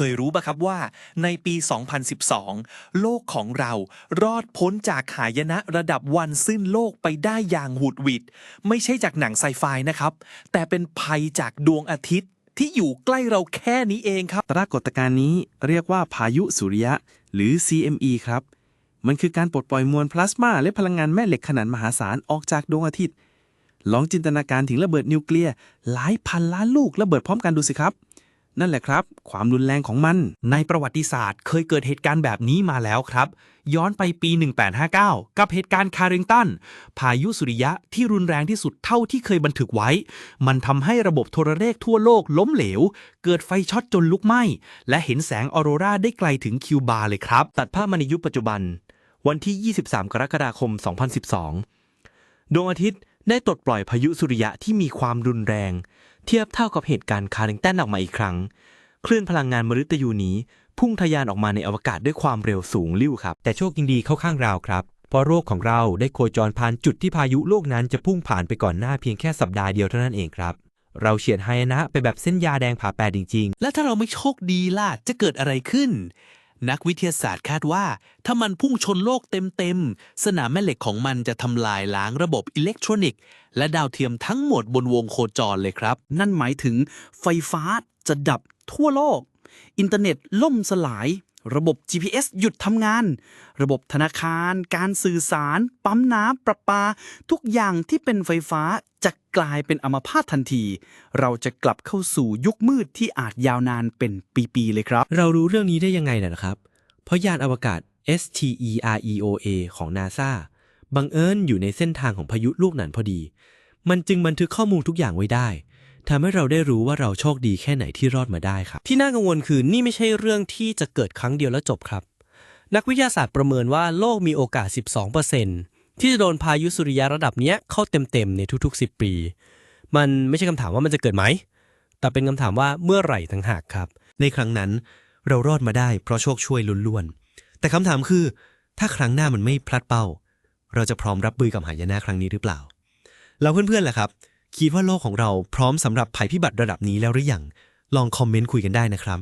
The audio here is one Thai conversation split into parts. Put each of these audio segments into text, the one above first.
เคยรู้ปะครับว่า ในปี 2012 โลกของเรารอดพ้นจากหายนะระดับวันสิ้นโลกไปได้อย่างหุดหวิด ไม่ใช่จากหนังไซไฟนะครับ แต่เป็นภัยจากดวงอาทิตย์ที่อยู่ใกล้เราแค่นี้เองครับ ปรากฏการณ์นี้เรียกว่าพายุสุริยะ หรือ CME ครับ มันคือการปลดปล่อยมวลพลาสมาและพลังงานแม่เหล็กขนาดมหาศาลออกจากดวงอาทิตย์ ลองจินตนาการถึงระเบิดนิวเคลียร์หลายพันล้านลูกระเบิดพร้อมกันดูสิครับ นั่นแหละครับ ความรุนแรงของมัน ในประวัติศาสตร์เคยเกิดเหตุการณ์แบบนี้มาแล้วครับ ย้อนไปปี 1859 กับเหตุการณ์คาริงตัน พายุสุริยะที่รุนแรงที่สุดเท่าที่เคยบันทึกไว้ มันทำให้ระบบโทรเลขทั่วโลกล้มเหลว เกิดไฟช็อตจนลุกไหม้ และเห็นแสงออโรราได้ไกลถึงคิวบาเลยครับ ตัดภาพมาในยุคปัจจุบัน วันที่ 23 กรกฎาคม 2012 ดวงอาทิตย์ ได้ตดปล่อยพายุสุริยะที่มีความรุนแรง เทียบเท่ากับเหตุการณ์คาริงตันออกมาอีกครั้ง คลื่นพลังงานมฤตยูนี้ พุ่งทะยานออกมาในอวกาศด้วยความเร็วสูงลิ่วครับ แต่โชคยังดีเข้าข้างเราครับ เพราะโรคของเราได้โคจรผ่านจุดที่พายุโลกนั้นจะพุ่งผ่านไปก่อนหน้าเพียงแค่สัปดาห์เดียวเท่านั้นเองครับ เราเฉียดไฮนะไปแบบเส้นยาแดงผ่าแปดจริง ๆ และถ้าเราไม่โชคดีล่ะ จะเกิดอะไรขึ้น นักวิทยาศาสตร์คาดว่า ถ้ามันพุ่งชนโลกเต็มๆ สนามแม่เหล็กของมันจะทำลายล้างระบบอิเล็กทรอนิกส์ และดาวเทียมทั้งหมดบนวงโคจรเลยครับ นั่นหมายถึงไฟฟ้าจะดับทั่วโลก อินเทอร์เน็ตล่มสลาย ระบบ GPS หยุดทำงาน ระบบธนาคาร การสื่อสาร ปั๊มน้ำประปา ทุกอย่างที่เป็นไฟฟ้า จะกลายเป็นอัมพาตทันที เราจะกลับเข้าสู่ยุคมืดที่อาจยาวนานเป็นปีๆเลยครับ เรารู้เรื่องนี้ได้ยังไงนะครับ เพราะยานอวกาศ STEREOA ของ NASA บังเอิญอยู่ในเส้นทางของพายุลูกนั้นพอดี มันจึงบันทึกข้อมูลทุกอย่างไว้ได้ทำให้เราได้รู้ว่าเราโชคดีแค่ไหนที่รอดมาได้ครับ ที่น่ากังวลคือนี่ไม่ใช่เรื่องที่จะเกิดครั้งเดียวแล้วจบครับ นักวิทยาศาสตร์ประเมินว่าโลกมีโอกาส 12% ที่จะโดนพายุสุริยะระดับเนี้ยเข้าเต็มๆในทุกๆ 10 ปี มันไม่ใช่คำถามว่ามันจะเกิดไหม แต่เป็นคำถามว่าเมื่อไหร่ทั้งหากครับ ในครั้งนั้นเรารอดมาได้เพราะโชคช่วยล้วนๆ แต่คำถามคือ ถ้าครั้งหน้ามันไม่พลัดเป้า เราจะพร้อมรับมือกับหายนะครั้งนี้หรือเปล่า เราเพื่อนๆแหละครับ คิดว่าโลกของเราพร้อมสำหรับภัยพิบัติระดับนี้แล้วหรือยังลองคอมเมนต์คุยกันได้นะครับ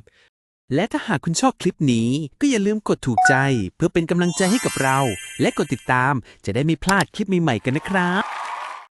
และถ้าหากคุณชอบคลิปนี้ก็อย่าลืมกดถูกใจ เพื่อเป็นกำลังใจให้กับเรา และกดติดตามจะได้ไม่พลาดคลิปใหม่ๆกันนะครับ